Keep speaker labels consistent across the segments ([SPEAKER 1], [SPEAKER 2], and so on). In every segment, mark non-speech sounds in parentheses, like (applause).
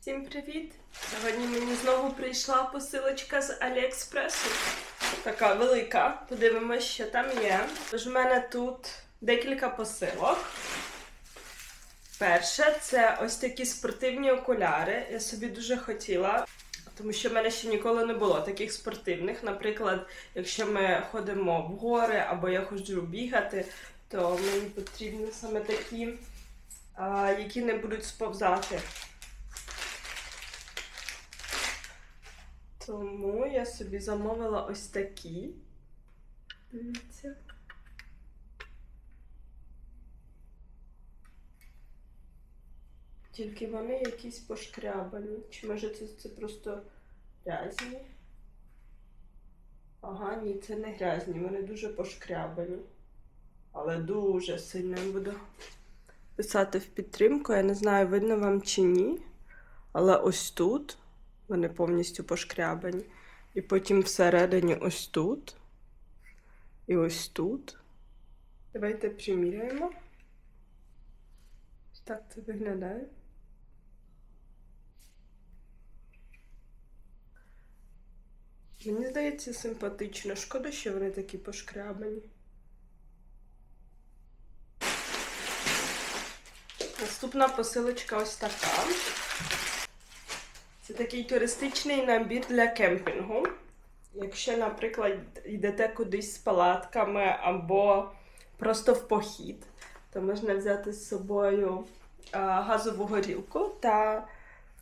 [SPEAKER 1] Всім привіт! Сьогодні мені знову прийшла посилочка з Аліекспресу. Така велика. Подивимось, що там є. Тож в мене тут декілька посилок. Перше, це ось такі спортивні окуляри. Я собі дуже хотіла, тому що в мене ще ніколи не було таких спортивних. Наприклад, якщо ми ходимо в гори або я ходжу бігати, то мені потрібні саме такі, які не будуть сповзати. Тому я собі замовила ось такі. Дивіться. Тільки вони якісь пошкрябані. Чи може це, це просто грязні? Ага, ні, це не грязні, вони дуже пошкрябані. Але дуже сильно буду писати в підтримку. Я не знаю, видно вам чи ні. Але ось тут вони повністю пошкрябані. І потім всередині ось тут. І ось тут. Давайте приміряємо. Так це виглядає. Мені здається, симпатично. Шкода, що вони такі пошкрябані. Наступна посилочка ось така. Це такий туристичний набір для кемпінгу. Якщо, наприклад, йдете кудись з палатками або просто в похід, то можна взяти з собою газову горілку та.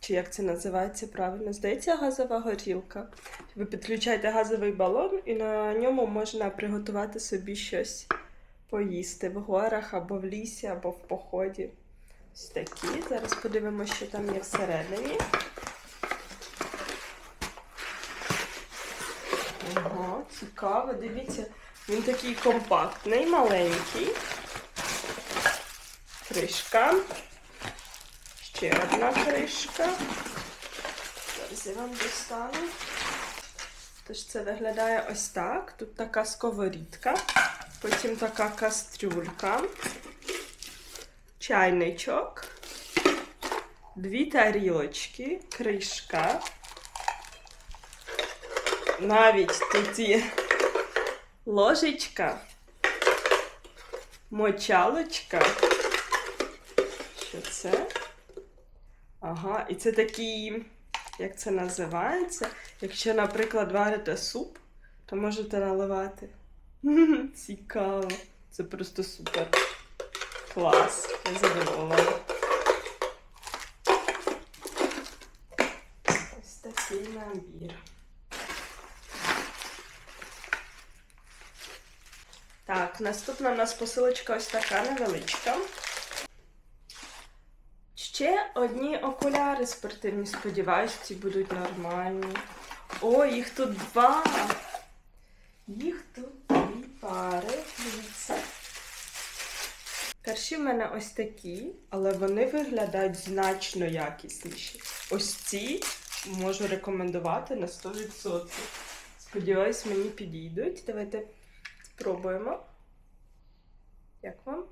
[SPEAKER 1] Чи як це називається правильно? Здається, газова горілка. Ви підключаєте газовий балон і на ньому можна приготувати собі щось поїсти в горах або в лісі, або в поході. Ось такі. Зараз подивимося, що там є всередині. Цікаво. Дивіться, він такий компактний, маленький. Кришка. Ще одна кришка. Зараз я вам достану. Тож це виглядає ось так. Тут така сковорідка, потім така кастрюлька, чайничок, дві тарілочки, кришка. Навіть є ложечка, мочалочка. Що це? Ага, і це такий, як це називається? Якщо, наприклад, варите суп, то можете наливати. (laughs) Цікаво. Це просто супер. Клас. Я задоволена. Ось такий набір. Так, наступна у нас посилочка ось така невеличка. Ще одні окуляри спортивні, сподіваюсь, ці будуть нормальні. О, їх тут два. Їх тут дві пари. Дивіться. Перші в мене ось такі, але вони виглядають значно якісніші. Ось ці можу рекомендувати на 100%. Сподіваюсь, мені підійдуть. Давайте спробуємо. Як вам?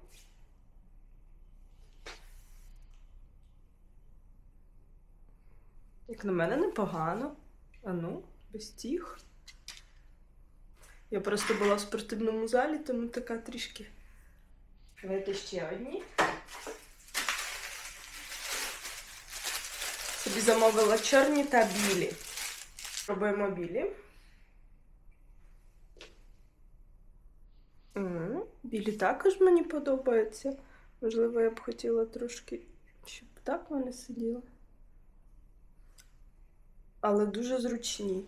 [SPEAKER 1] Як на мене, непогано. А ну, без тіх. Я просто була в спортивному залі, тому така трішки. Давайте ще одні. Собі замовила чорні та білі. Пробуємо білі. Білі також мені подобаються. Можливо, я б хотіла трошки, щоб так вони сиділи але дуже зручні.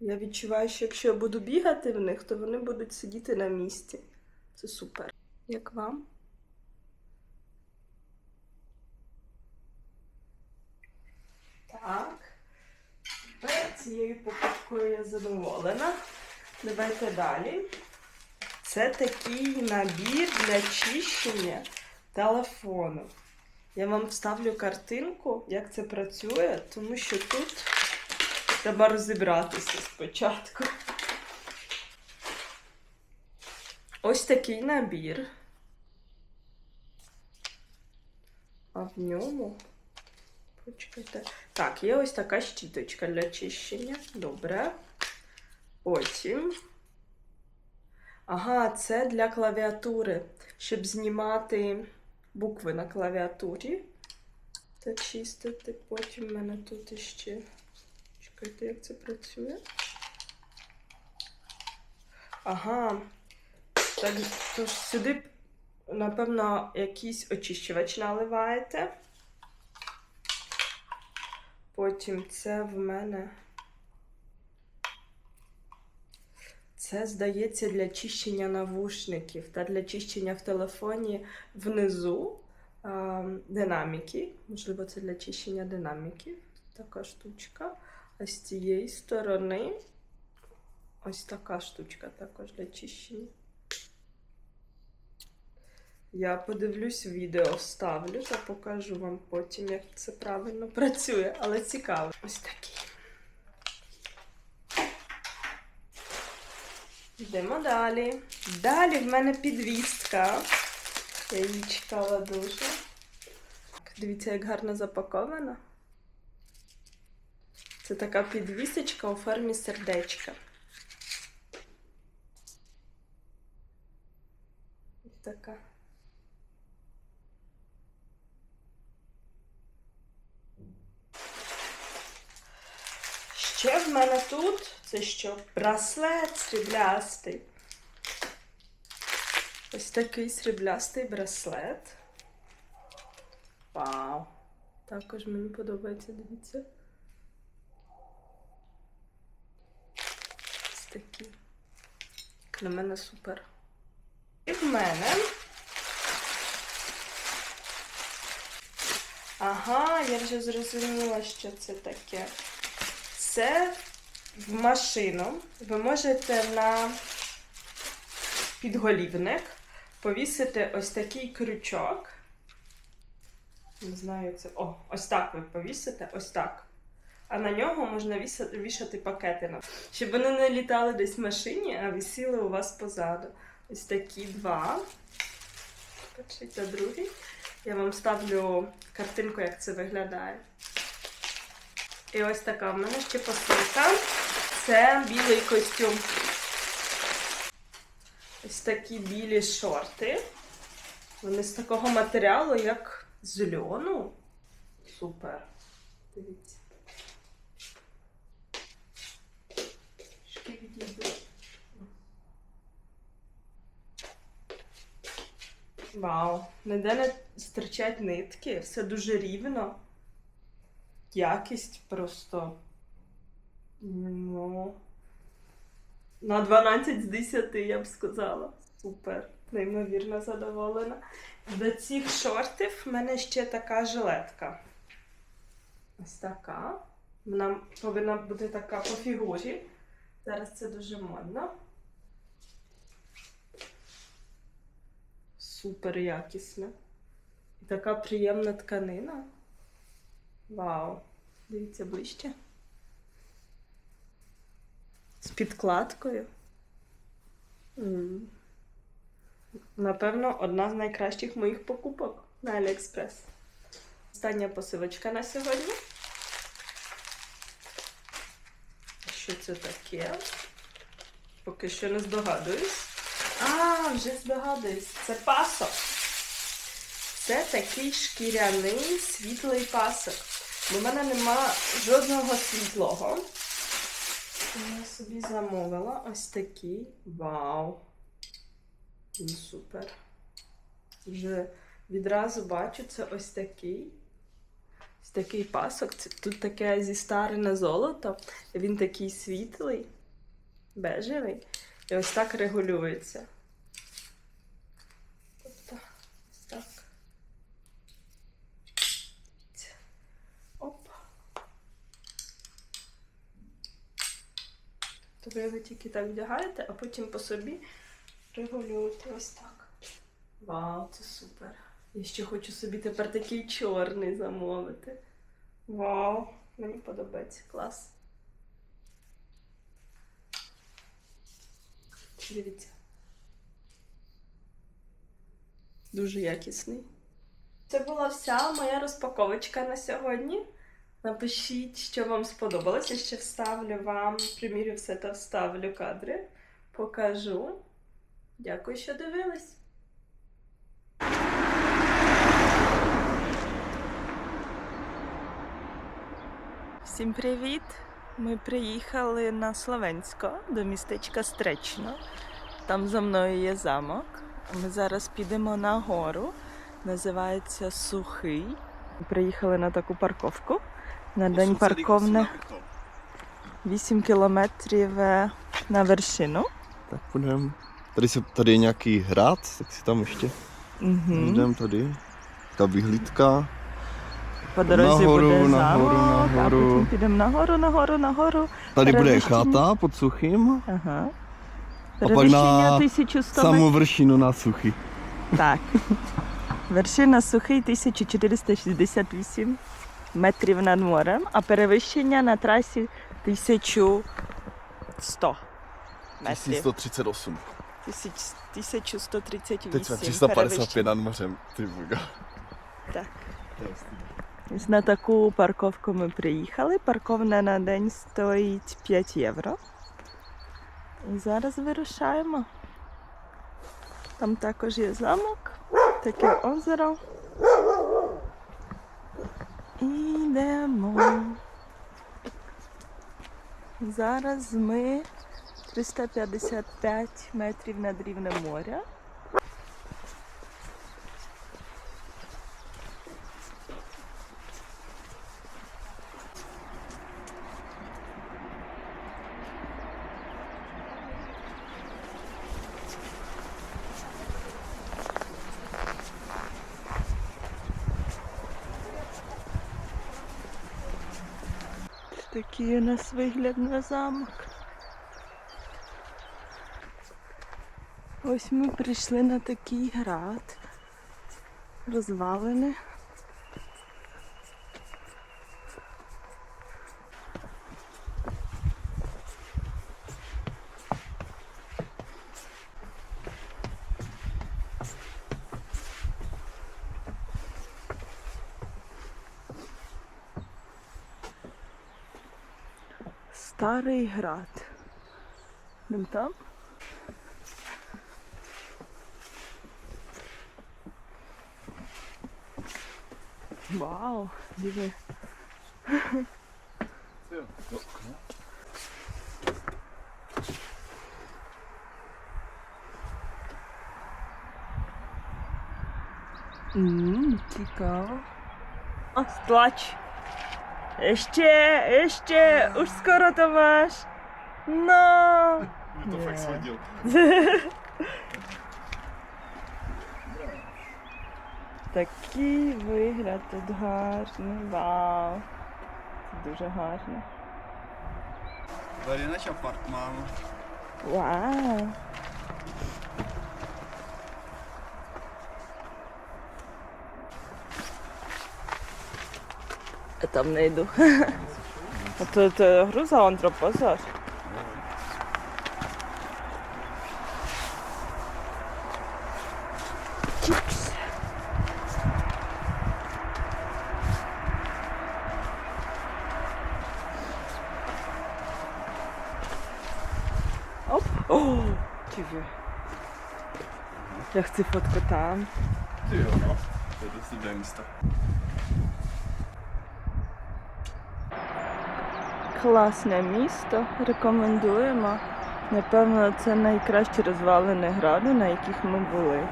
[SPEAKER 1] Я відчуваю, що якщо я буду бігати в них, то вони будуть сидіти на місці. Це супер. Як вам? Так. Тепер цією покупкою я задоволена. Давайте далі. Це такий набір для чищення телефону. Я вам вставлю картинку, як це працює, тому що тут треба розібратися спочатку. Ось такий набір. А в ньому Почекайте. Так, є ось така щіточка для чищення. Добре. Потім. Ага, це для клавіатури, щоб знімати букви на клавіатурі та чистити. Потім в мене тут іще. Чекайте, як це працює. Ага. Так, тож сюди, напевно, якийсь очищувач наливаєте. Потім це в мене. Це, здається, для чищення навушників та для чищення в телефоні внизу а, динаміки. Можливо, це для чищення динаміків. Така штучка. А з цієї сторони ось така штучка також для чищення. Я подивлюсь відео, вставлю та покажу вам потім, як це правильно працює, але цікаво. Ось такий. Йдемо далі. Далі в мене підвістка. Я її чекала дуже. Дивіться, як гарно запакована. Це така підвісочка у формі сердечка. Ось така. Ще в мене тут це що? Браслет сріблястий. Ось такий сріблястий браслет. Вау! Також мені подобається, дивіться. Ось. Як на мене супер. І в мене. Ага, я вже зрозуміла, що це таке. Це в машину. Ви можете на підголівник повісити ось такий крючок. Не знаю, це. О, ось так ви повісите, ось так. А на нього можна вішати пакети, щоб вони не літали десь в машині, а висіли у вас позаду. Ось такі два. Перший та другий. Я вам ставлю картинку, як це виглядає. І ось така в мене ще посилка. Це білий костюм. Ось такі білі шорти. Вони з такого матеріалу, як з льону. Супер. Дивіться. Вау, ніде не стирчать нитки, все дуже рівно. Якість просто. Ну. На 12 з 10, я б сказала. Супер. Неймовірно задоволена. До цих шортів в мене ще така жилетка. Ось така. Вона повинна бути така по фігурі. Зараз це дуже модно. Супер якісна. І така приємна тканина. Вау. Дивіться ближче. Підкладкою. Напевно, одна з найкращих моїх покупок на AliExpress. Остання посилочка на сьогодні. Що це таке? Поки що не здогадуюсь. А, вже здогадуюсь. Це пасок. Це такий шкіряний світлий пасок. У мене нема жодного світлого. Я собі замовила ось такий. Вау! Він супер. Вже відразу бачу, це ось такий. Ось такий пасок. Це, тут таке зі старене золото. Він такий світлий, бежевий. І ось так регулюється. Тобто, ось так. Оп. То ви тільки так вдягаєте, а потім по собі регулюєте ось так. Вау, це супер. Я ще хочу собі тепер такий чорний замовити. Вау, мені подобається клас. Дивіться. Дуже якісний. Це була вся моя розпаковочка на сьогодні. Напишіть, що вам сподобалось. Я ще вставлю вам, примірю все та вставлю кадри, покажу. Дякую, що дивились. Всім привіт! Ми приїхали на Словенсько до містечка Стречно. Там за мною є замок. Ми зараз підемо на гору. Називається Сухий. Приїхали на таку парковку. На день парковне 8 km na вершину.
[SPEAKER 2] Tak půjdeme. Tady, se, tady je nějaký hrad, tak si tam ještě
[SPEAKER 1] Угу.
[SPEAKER 2] jdeme tady. Ta vyhlídka.
[SPEAKER 1] По дорозі
[SPEAKER 2] Нагору,
[SPEAKER 1] буде
[SPEAKER 2] нагору,
[SPEAKER 1] замок, а
[SPEAKER 2] нагору.
[SPEAKER 1] потім підемо нагору, нагору, нагору.
[SPEAKER 2] Tady bude
[SPEAKER 1] Перевищення.
[SPEAKER 2] chata pod Suchým.
[SPEAKER 1] Ага.
[SPEAKER 2] pak
[SPEAKER 1] Перевищення
[SPEAKER 2] na
[SPEAKER 1] 1100
[SPEAKER 2] Samou vršinu na Suchy.
[SPEAKER 1] Так. (laughs) Вершина сухий 1468 Метрів над морем, а перевищення на трасі 1100 метрів.
[SPEAKER 2] 1138.
[SPEAKER 1] 1138
[SPEAKER 2] Teď jsme 355 nad mořem. Ty boga.
[SPEAKER 1] Так. Ось На таку парковку ми приїхали. Парковна на день стоїть 5 євро. І зараз вирушаємо. Там також є замок, таке озеро. І йдемо. Зараз ми 355 метрів над рівнем моря. Такий у нас вигляд на замок. Ось ми прийшли на такий град. Розвалений. Старий град. Дим там? Вау, диви. Ммм, цікаво. О, стлач. Ještě, ještě, už skoro to máš. No.
[SPEAKER 2] To
[SPEAKER 1] fakt
[SPEAKER 2] shodil.
[SPEAKER 1] Такий вигляд тут гарний. Вау. Це дуже гарно.
[SPEAKER 2] Tady náš apartmán.
[SPEAKER 1] Вау. Я там не йду. А то це груза антропозор. Чіпс. Оп. О, диви. Я chci fotku tam.
[SPEAKER 2] Ty jo, no. To je
[SPEAKER 1] Класне місто, рекомендуємо. Напевно, це найкращі розвалини граду, на яких ми були.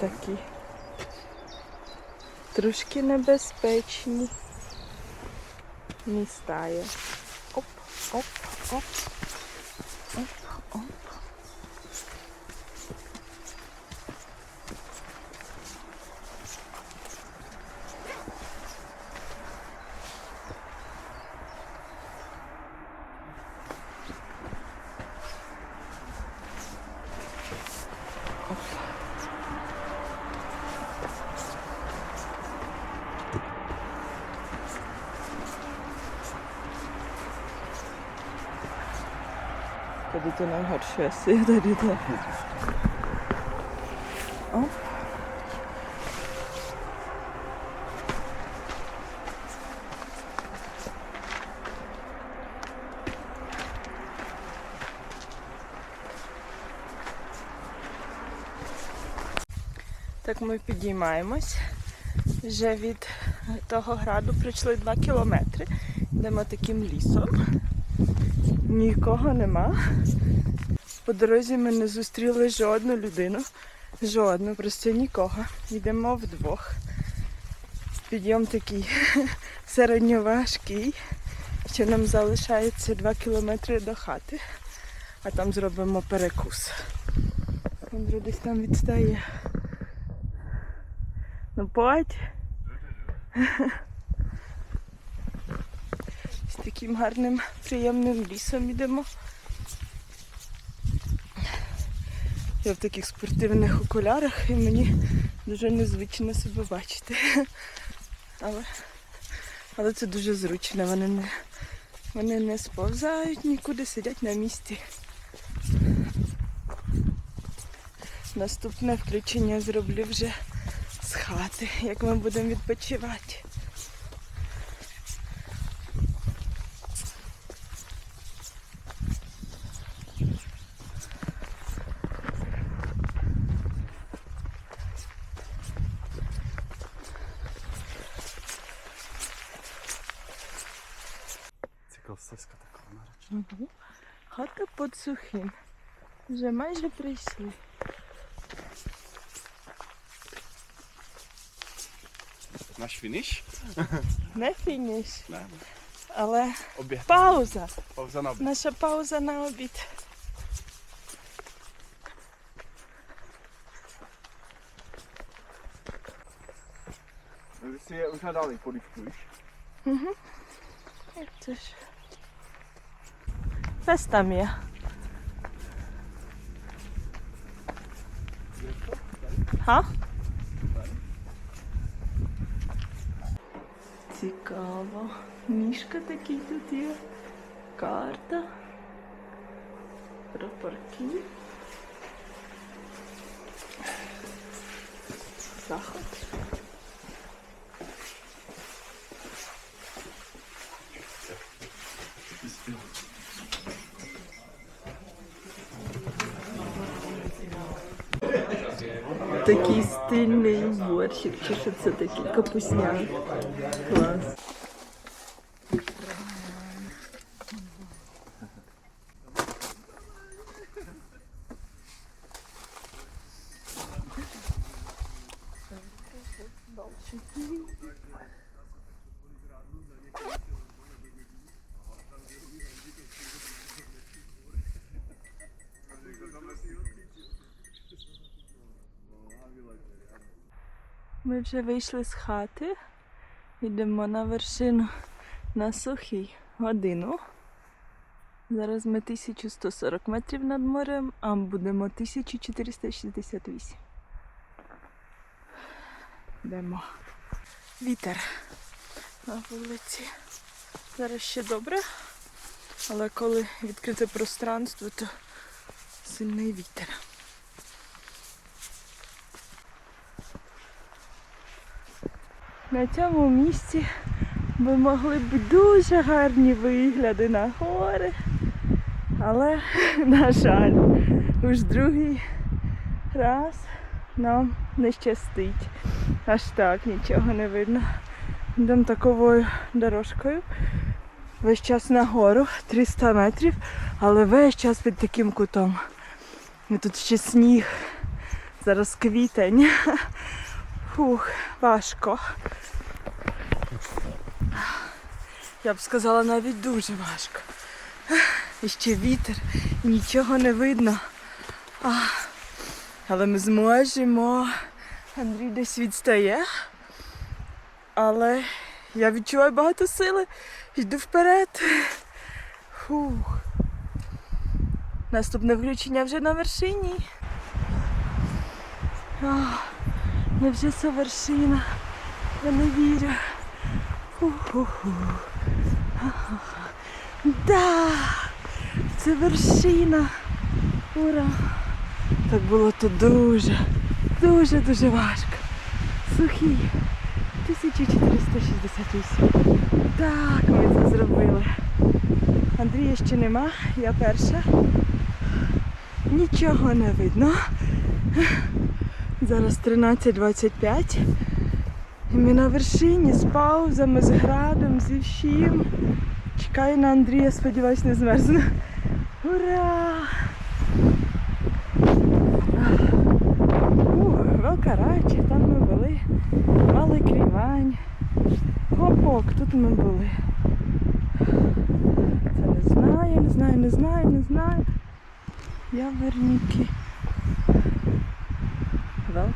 [SPEAKER 1] Такі. Трошки небезпечні. Міста є. Оп, оп. Оп, Asi, (laughs) tady to. Оп. Так ми підіймаємось. Вже від того граду пройшли 2 кілометри. Йдемо таким лісом. Нікого нема. По дорозі ми не зустріли жодну людину. Жодну, просто нікого. Йдемо вдвох. Підйом такий (laughs) середньоважкий. Ще нам залишається 2 кілометри до хати, а там зробимо перекус. Андрю десь там відстає. Ну подь. (laughs) Таким гарним, приємним лісом йдемо. Я в таких спортивних окулярах і мені дуже незвично себе бачити. Але, але це дуже зручно. Вони не, вони не сповзають нікуди, сидять на місці. Наступне включення зроблю вже з хати, як ми будемо відпочивати. Хата під сухим. Вже майже прийшли.
[SPEAKER 2] Наш фініш?
[SPEAKER 1] Не фініш,
[SPEAKER 2] Не.
[SPEAKER 1] але
[SPEAKER 2] Обід.
[SPEAKER 1] пауза.
[SPEAKER 2] Повза на обід.
[SPEAKER 1] Наша пауза на обід.
[SPEAKER 2] Ви си вже дали полівкуєш?
[SPEAKER 1] Як це ж? Десь там є. Га? Цікаво. Мішка такий тут є. Карта. Прапорки. Заход. Такий стильний борщик, чи що це такий капусняк. Клас. Ми вже вийшли з хати. Йдемо на вершину на сухий годину. Зараз ми 1140 метрів над морем, а будемо 1468. Йдемо. Вітер на вулиці. Зараз ще добре, але коли відкрите пространство, то сильний вітер. На цьому місці ми могли б дуже гарні вигляди на гори. Але, (laughs) на жаль, уж другий раз нам не щастить. Аж так нічого не видно. Йдемо таковою дорожкою. Весь час нагору, 300 метрів, але весь час під таким кутом. І тут ще сніг. Зараз квітень. (laughs) Фух, важко. Я б сказала навіть дуже важко. І ще вітер, і нічого не видно. А, але ми зможемо. Андрій десь відстає. Але я відчуваю багато сили. Йду вперед. Фух. Наступне включення вже на вершині. Ах. Я вже це вершина. Я не вірю. Ху-ху-ху. Да! Це вершина. Ура! Так було тут дуже, Дуже-дуже важко. Сухий. 1468. Так, ми це зробили. Андрія ще нема, я перша. Нічого не видно. Зараз 13.25. І ми на вершині з паузами, з градом, зі всім. Чекаю на Андрія, сподіваюсь, не змерзну. Ура! Ух, Велкарачі, там ми були. Малий Крівань. Гопок, тут ми були. Це не знаю, не знаю, не знаю, не знаю. Я верніки.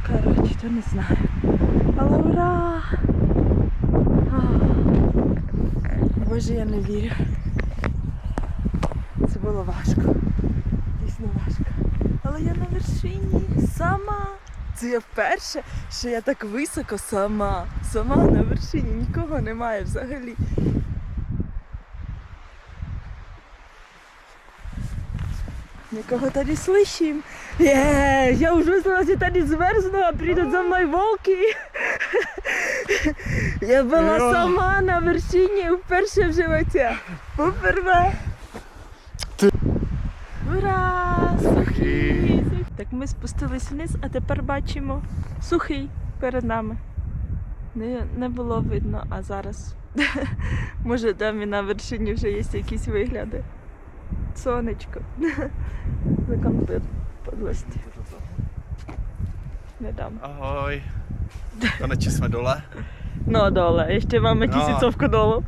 [SPEAKER 1] Велкарач, то не знаю. Але ура! Боже, я не вірю. Це було важко. Дійсно важко. Але я на вершині сама. Це я вперше, що я так високо сама. Сама на вершині, нікого немає взагалі. Нікого тоді слышим. Є, я вже зараз тоді змерзну, а прийдуть за мною волки. Я була сама на вершині вперше в животі. Поперве. Ура! Сухий! Так ми спустились вниз, а тепер бачимо сухий перед нами. Не, не було видно, а зараз. (laughs) Може там і на вершині вже є якісь вигляди. Сонечко. За компот podlosti. Nedám.
[SPEAKER 2] Ahoj. Konečně jsme dole.
[SPEAKER 1] No dole, ještě máme
[SPEAKER 2] No.
[SPEAKER 1] tisícovku dolů.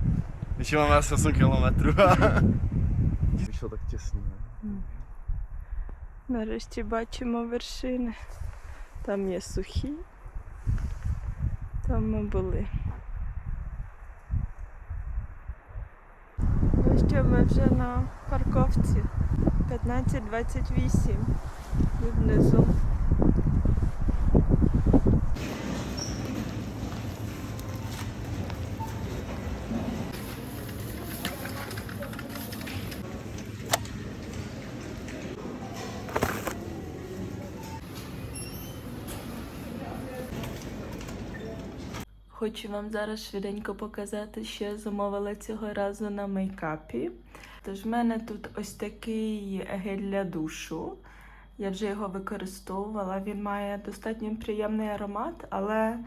[SPEAKER 2] Ještě máme asi 8 kilometrů. Vyšlo tak těsně.
[SPEAKER 1] Нарешті бачимо вершини. Там є сухі. Там ми були. Що, ми вже на парковці. 15.28. Ми внизу. Хочу вам зараз швиденько показати, що я замовила цього разу на мейкапі. Тож в мене тут ось такий гель для душу. Я вже його використовувала. Він має достатньо приємний аромат, але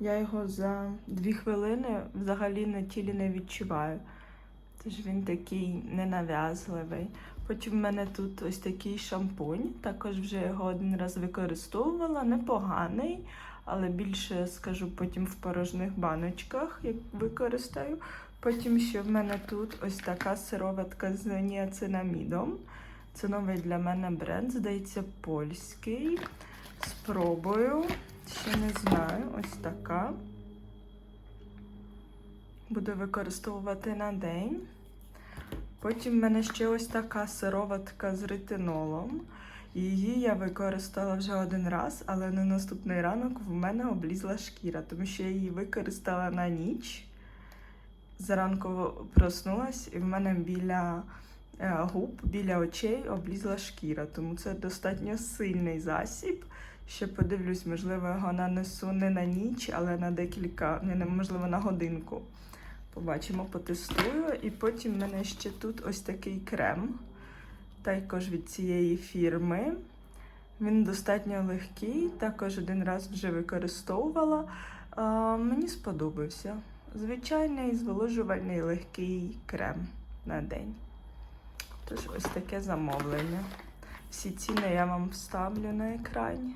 [SPEAKER 1] я його за дві хвилини взагалі на тілі не відчуваю. Тож він такий ненав'язливий. Потім в мене тут ось такий шампунь. Також вже його один раз використовувала, непоганий але більше скажу потім в порожніх баночках, як використаю. Потім ще в мене тут ось така сироватка з ніацинамідом. Це новий для мене бренд, здається, польський. Спробую. Ще не знаю, ось така. Буду використовувати на день. Потім в мене ще ось така сироватка з ретинолом. Її я використала вже один раз, але на наступний ранок в мене облізла шкіра, тому що я її використала на ніч. Зранку проснулась, і в мене біля е, губ, біля очей облізла шкіра. Тому це достатньо сильний засіб. Ще подивлюсь, можливо, його нанесу не на ніч, але на декілька, можливо, на годинку. Побачимо, потестую. І потім в мене ще тут ось такий крем також від цієї фірми. Він достатньо легкий, також один раз вже використовувала. А, мені сподобався. Звичайний зволожувальний легкий крем на день. Тож ось таке замовлення. Всі ціни я вам вставлю на екрані.